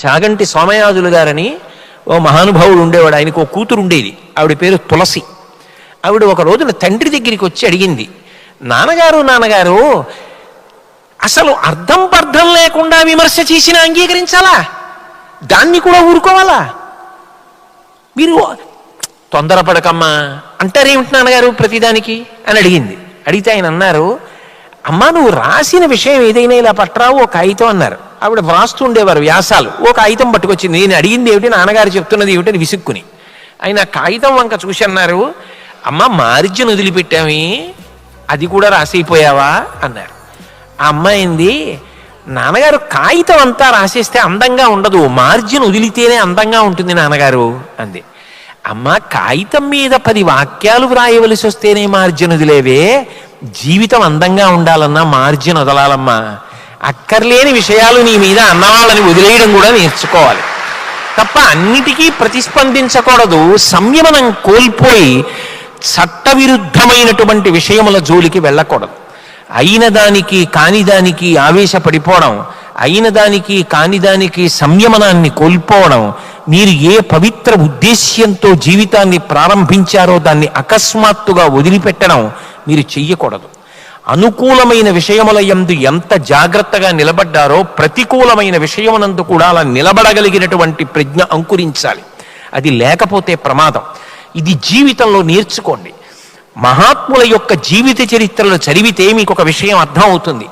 చాగంటి సోమయాజులు గారని ఓ మహానుభావుడు ఉండేవాడు. ఆయనకు ఓ కూతురు ఉండేది. ఆవిడ పేరు తులసి. ఆవిడ ఒక రోజున తండ్రి దగ్గరికి వచ్చి అడిగింది నాన్నగారు నాన్నగారు అసలు అర్థం పర్థం లేకుండా విమర్శ చేసిన అంగీకరించాలా? దాన్ని కూడా ఊరుకోవాలా? మీరు తొందరపడకమ్మా అంటారేమిటి నాన్నగారు ప్రతిదానికి? అని అడిగింది. అడిగితే ఆయన అన్నారు అమ్మా నువ్వు రాసిన విషయం ఏదైనా ఇలా పట్టరావు ఒక కాగితం అన్నారు. ఆవిడ వ్రాస్తూ ఉండేవారు వ్యాసాలు. ఓ కాగితం పట్టుకొచ్చింది. నేను అడిగింది ఏమిటి? నాన్నగారు చెప్తున్నది ఏమిటని విసుక్కుని. ఆయన కాగితం వంక చూసి అన్నారు అమ్మ మార్జిన్ వదిలిపెట్టామి. అది కూడా రాసిపోయావా? అన్నారు. ఆ అమ్మాయింది నాన్నగారు కాగితం అంతా రాసేస్తే అందంగా ఉండదు. మార్జిన్ వదిలితేనే అందంగా ఉంటుంది నాన్నగారు. అంది. అమ్మ కాగితం మీద పది వాక్యాలు వ్రాయవలసి వస్తేనే మార్జిన్ వదిలేవే. జీవితం అందంగా ఉండాలన్నా మార్జిన్ వదలాలమ్మా. అక్కర్లేని విషయాలు నీ మీద అన్నవాళ్ళని వదిలేయడం కూడా నేర్చుకోవాలి. తప్ప అన్నిటికీ ప్రతిస్పందించకూడదు. సంయమనం కోల్పోయి చట్టవిరుద్ధమైనటువంటి విషయముల జోలికి వెళ్ళకూడదు. అయిన దానికి కాని దానికి ఆవేశపడిపోవడం అయిన దానికి కాని దానికి సంయమనాన్ని కోల్పోవడం మీరు ఏ పవిత్ర ఉద్దేశ్యంతో జీవితాన్ని ప్రారంభించారో దాన్ని అకస్మాత్తుగా వదిలిపెట్టడం మీరు చెయ్యకూడదు. అనుకూలమైన విషయముల యందు ఎంత జాగ్రత్తగా నిలబడ్డారో ప్రతికూలమైన విషయమునందు కూడా అలా నిలబడగలిగినటువంటి ప్రజ్ఞ అంకురించాలి. అది లేకపోతే ప్రమాదం. ఇది జీవితంలో నేర్చుకోండి. మహాత్ముల యొక్క జీవిత చరిత్రలు చదివితే మీకు ఒక విషయం అర్థం అవుతుంది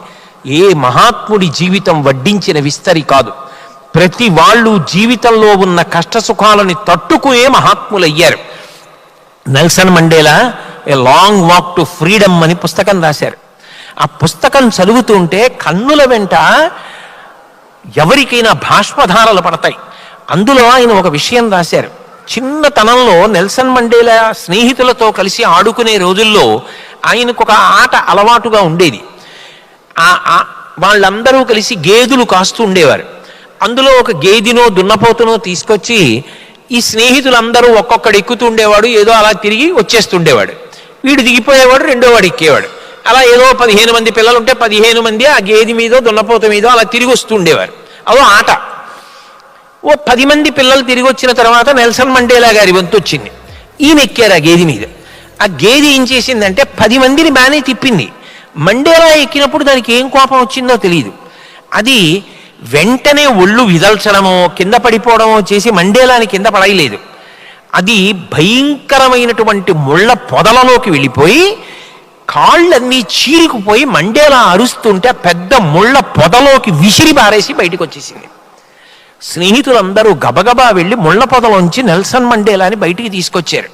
ఏ మహాత్ముడి జీవితం వడ్డించిన విస్తరి కాదు. ప్రతి వాళ్ళు జీవితంలో ఉన్న కష్ట సుఖాలని తట్టుకునే మహాత్ములయ్యారు. Nelson Mandela a long walk to freedom అని పుస్తకం రాశారు. ఆ పుస్తకం చదువుతుంటే కన్నుల వెంట ఎవరికైనా భాష్పధారలు పడతాయి. అందులో ఆయన ఒక విషయం రాశారు. చిన్నతనంలో నెల్సన్ మండేలా స్నేహితులతో కలిసి ఆడుకునే రోజుల్లో ఆయనకు ఒక ఆట అలవాటుగా ఉండేది. ఆ వాళ్ళందరూ కలిసి గేదెలు కాస్తూ ఉండేవారు. అందులో ఒక గేదినో దున్నపోతునో తీసుకొచ్చి ఈ స్నేహితులందరూ ఒక్కొక్కడు ఎక్కుతూ ఉండేవాడు ఏదో అలా తిరిగి వచ్చేస్తుండేవాడు. వీడు దిగిపోయేవాడు రెండోవాడు ఎక్కేవాడు. అలా ఏదో పదిహేను మంది పిల్లలు ఉంటే పదిహేను మంది ఆ గేది మీదో దున్నపోత మీదో అలా తిరిగి వస్తూ ఉండేవారు అదో ఆట. ఓ పది మంది పిల్లలు తిరిగి వచ్చిన తర్వాత నెల్సన్ మండేలా గారి వంతు వచ్చింది. ఈయన ఎక్కారు ఆ గేది మీద. ఆ గేది ఏం చేసిందంటే పది మందిని బాగానే తిప్పింది. మండేలా ఎక్కినప్పుడు దానికి ఏం కోపం వచ్చిందో తెలియదు అది వెంటనే ఒళ్ళు విదల్చడమో కింద పడిపోవడమో చేసి మండేలాని కింద పడయలేదు. అది భయంకరమైనటువంటి ముళ్ళ పొదలలోకి వెళ్ళిపోయి కాళ్ళన్నీ చీరుకుపోయి మండేలా అరుస్తుంటే పెద్ద ముళ్ళ పొదలోకి విసిరి బారేసి బయటకు వచ్చేసింది స్నేహితులందరూ గబగబా వెళ్ళి ముళ్ళ పొదలోంచి నెల్సన్ మండేలాని బయటికి తీసుకొచ్చారు.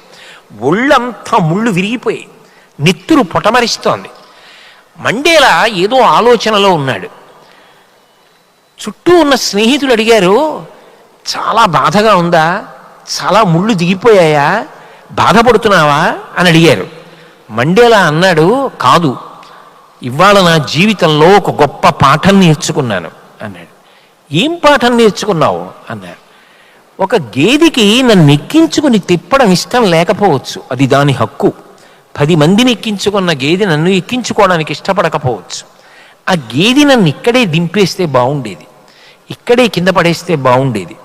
ఒళ్ళంతా ముళ్ళు విరిగిపోయి నెత్తురు పొటమరిస్తోంది. మండేలా ఏదో ఆలోచనలో ఉన్నాడు. చుట్టూ ఉన్న స్నేహితులు అడిగారు చాలా బాధగా ఉందా? చాలా ముళ్ళు దిగిపోయాయా? బాధపడుతున్నావా? అని అడిగారు. మండేలా అన్నాడు కాదు ఇవాళ నా జీవితంలో ఒక గొప్ప పాఠం నేర్చుకున్నాను అన్నాడు. ఏం పాఠం నేర్చుకున్నావు? అన్నాడు. ఒక గేదికి నన్ను ఎక్కించుకుని తిప్పడం ఇష్టం లేకపోవచ్చు అది దాని హక్కు. పది మందిని ఎక్కించుకున్న గేదె నన్ను ఎక్కించుకోవడానికి ఇష్టపడకపోవచ్చు. ఆ గేది నన్ను ఇక్కడే దింపేస్తే బాగుండేది. ఇక్కడే కింద పడేస్తే బాగుండేది.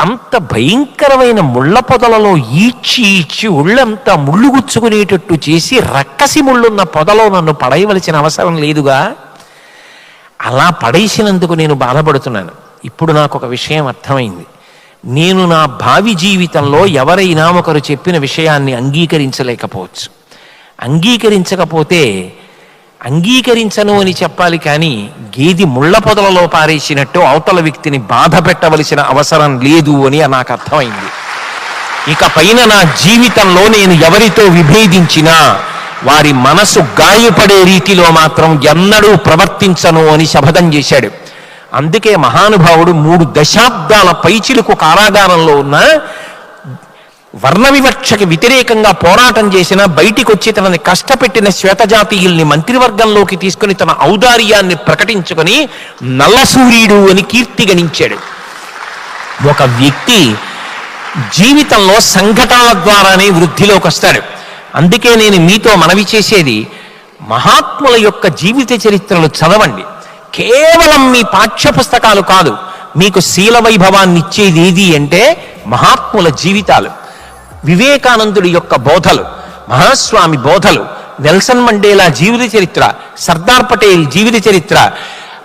అంత భయంకరమైన ముళ్ళ పొదలలో ఈడ్చి ఈడ్చి ఒళ్ళంతా ముళ్ళు గుచ్చుకునేటట్టు చేసి రక్కసి ముళ్ళున్న పొదలో నన్ను పడేయవలసిన అవసరం లేదుగా. అలా పడేసినందుకు నేను బాధపడుతున్నాను. ఇప్పుడు నాకు ఒక విషయం అర్థమైంది. నేను నా భావి జీవితంలో ఎవరైనా ఒకరు చెప్పిన విషయాన్ని అంగీకరించలేకపోవచ్చు. అంగీకరించకపోతే అంగీకరించను అని చెప్పాలి కానీ గేది ముళ్ళ పొదలలో పారేసినట్టు అవతల వ్యక్తిని బాధ పెట్టవలసిన అవసరం లేదు అని నాకు అర్థమైంది. ఇక పైన నా జీవితంలో నేను ఎవరితో విభేదించినా వారి మనసు గాయపడే రీతిలో మాత్రం ఎన్నడూ ప్రవర్తించను అని శపథం చేశాడు. అందుకే మహానుభావుడు మూడు దశాబ్దాల పైచిలకు కారాగారంలో ఉన్న వర్ణ వివక్షకి వ్యతిరేకంగా పోరాటం చేసిన బయటికి వచ్చి తనని కష్టపెట్టిన శ్వేతజాతీయుల్ని మంత్రివర్గంలోకి తీసుకుని తన ఔదార్యాన్ని ప్రకటించుకొని నల్లసూర్యుడు అని కీర్తి గణించాడు. ఒక వ్యక్తి జీవితంలో సంఘటనల ద్వారానే వృద్ధిలోకి వస్తాడు. అందుకే నేను మీతో మనవి చేసేది మహాత్ముల యొక్క జీవిత చరిత్రలు చదవండి. కేవలం మీ పాఠ్య పుస్తకాలు కాదు మీకు శీల వైభవాన్ని ఇచ్చేది ఏది అంటే మహాత్ముల జీవితాలు. వివేకానందుడి యొక్క బోధలు మహాస్వామి బోధలు నెల్సన్ మండేలా జీవిత చరిత్ర సర్దార్ పటేల్ జీవిత చరిత్ర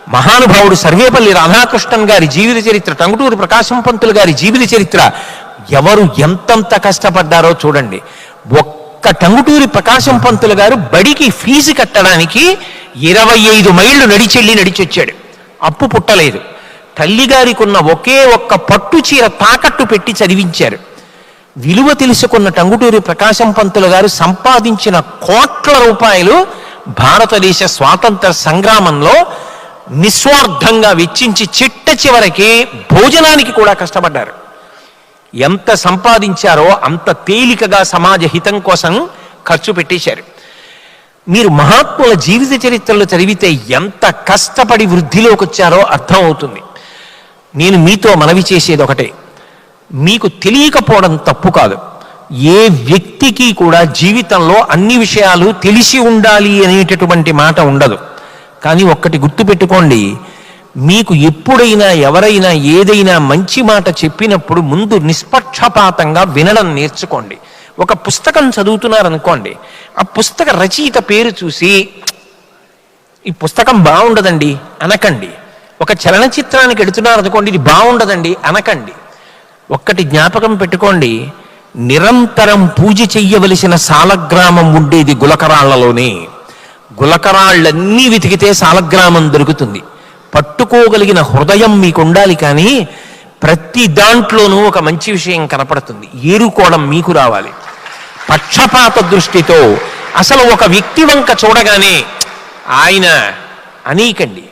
మహానుభావుడు సర్వేపల్లి రాధాకృష్ణన్ గారి జీవిత చరిత్ర టంగుటూరు ప్రకాశం పంతులు గారి జీవిత చరిత్ర ఎవరు ఎంతంత కష్టపడ్డారో చూడండి. ఒక్క టంగుటూరి ప్రకాశం పంతులు గారు బడికి ఫీజు కట్టడానికి ఇరవై ఐదు మైళ్ళు నడిచెళ్ళి నడిచొచ్చాడు. అప్పు పుట్టలేదు. తల్లిగారికి ఉన్న ఒకే ఒక్క పట్టు చీర తాకట్టు పెట్టి చదివించారు. విలువ తెలుసుకున్న టంగుటూరి ప్రకాశం పంతులు గారు సంపాదించిన కోట్ల రూపాయలు భారతదేశ స్వాతంత్ర సంగ్రామంలో నిస్వార్థంగా వెచ్చించి చిట్ట చివరికి భోజనానికి కూడా కష్టపడ్డారు. ఎంత సంపాదించారో అంత తేలికగా సమాజ హితం కోసం ఖర్చు పెట్టేశారు. మీరు మహాత్ముల జీవిత చరిత్రలు చదివితే ఎంత కష్టపడి వృద్ధిలోకి వచ్చారో అర్థం అవుతుంది నేను మీతో మనవి చేసేది ఒకటే. మీకు తెలియకపోవడం తప్పు కాదు. ఏ వ్యక్తికి కూడా జీవితంలో అన్ని విషయాలు తెలిసి ఉండాలి అనేటటువంటి మాట ఉండదు. కానీ ఒక్కటి గుర్తుపెట్టుకోండి మీకు ఎప్పుడైనా ఎవరైనా ఏదైనా మంచి మాట చెప్పినప్పుడు ముందు నిష్పక్షపాతంగా వినడం నేర్చుకోండి. ఒక పుస్తకం చదువుతున్నారనుకోండి ఆ పుస్తక రచయిత పేరు చూసి ఈ పుస్తకం బాగుండదండి అనకండి. ఒక చలనచిత్రానికి ఎడుతున్నారనుకోండి ఇది బాగుండదండి అనకండి. ఒక్కటి జ్ఞాపకం పెట్టుకోండి. నిరంతరం పూజ చెయ్యవలసిన సాలగ్రామం ఉండేది గులకరాళ్ళలోనే. గులకరాళ్ళన్నీ వెతికితే సాలగ్రామం దొరుకుతుంది. పట్టుకోగలిగిన హృదయం మీకు ఉండాలి కానీ ప్రతి దాంట్లోనూ ఒక మంచి విషయం కనపడుతుంది. ఏరుకోవడం మీకు రావాలి. పక్షపాత దృష్టితో అసలు ఒక వ్యక్తి వంక చూడగానే ఆయన అనీకండి.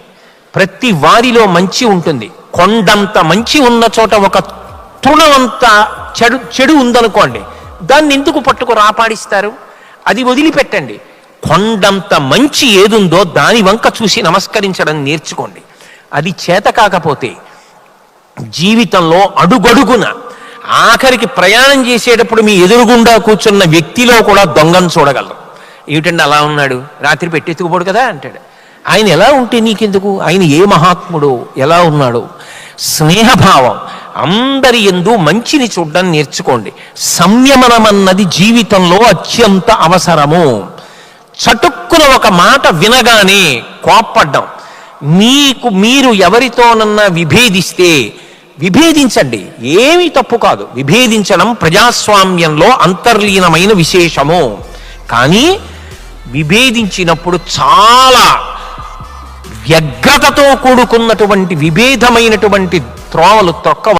ప్రతి వారిలో మంచి ఉంటుంది. కొండంత మంచి ఉన్న చోట ఒక తృణమంతా చెడు చెడు ఉందనుకోండి దాన్ని ఎందుకు పట్టుకు రాపాడిస్తారు? అది వదిలిపెట్టండి. కొండంత మంచి ఏదుందో దాని వంక చూసి నమస్కరించడం నేర్చుకోండి. అది చేత కాకపోతే జీవితంలో అడుగడుగున ఆఖరికి ప్రయాణం చేసేటప్పుడు మీ ఎదురుగుండా కూర్చున్న వ్యక్తిలో కూడా దొంగను చూడగలరు. ఏమిటండి అలా ఉన్నాడు? రాత్రి పెట్టెత్తుకుపోడు కదా అంటాడు. ఆయన ఎలా ఉంటే నీకెందుకు? ఆయన ఏ మహాత్ముడు? ఎలా ఉన్నాడు? స్నేహభావం అందరి ఎందు మంచిని చూడడం నేర్చుకోండి. సంయమనమన్నది జీవితంలో అత్యంత అవసరము. చటుక్కున ఒక మాట వినగానే కోప్పడ్డం. మీకు మీరు ఎవరితోనన్నా విభేదిస్తే విభేదించండి. ఏమీ తప్పు కాదు. విభేదించడం ప్రజాస్వామ్యంలో అంతర్లీనమైన విశేషము. కానీ విభేదించినప్పుడు చాలా వ్యగ్రతతో కూడుకున్నటువంటి విభేదమైనటువంటి త్రోవలు తొక్క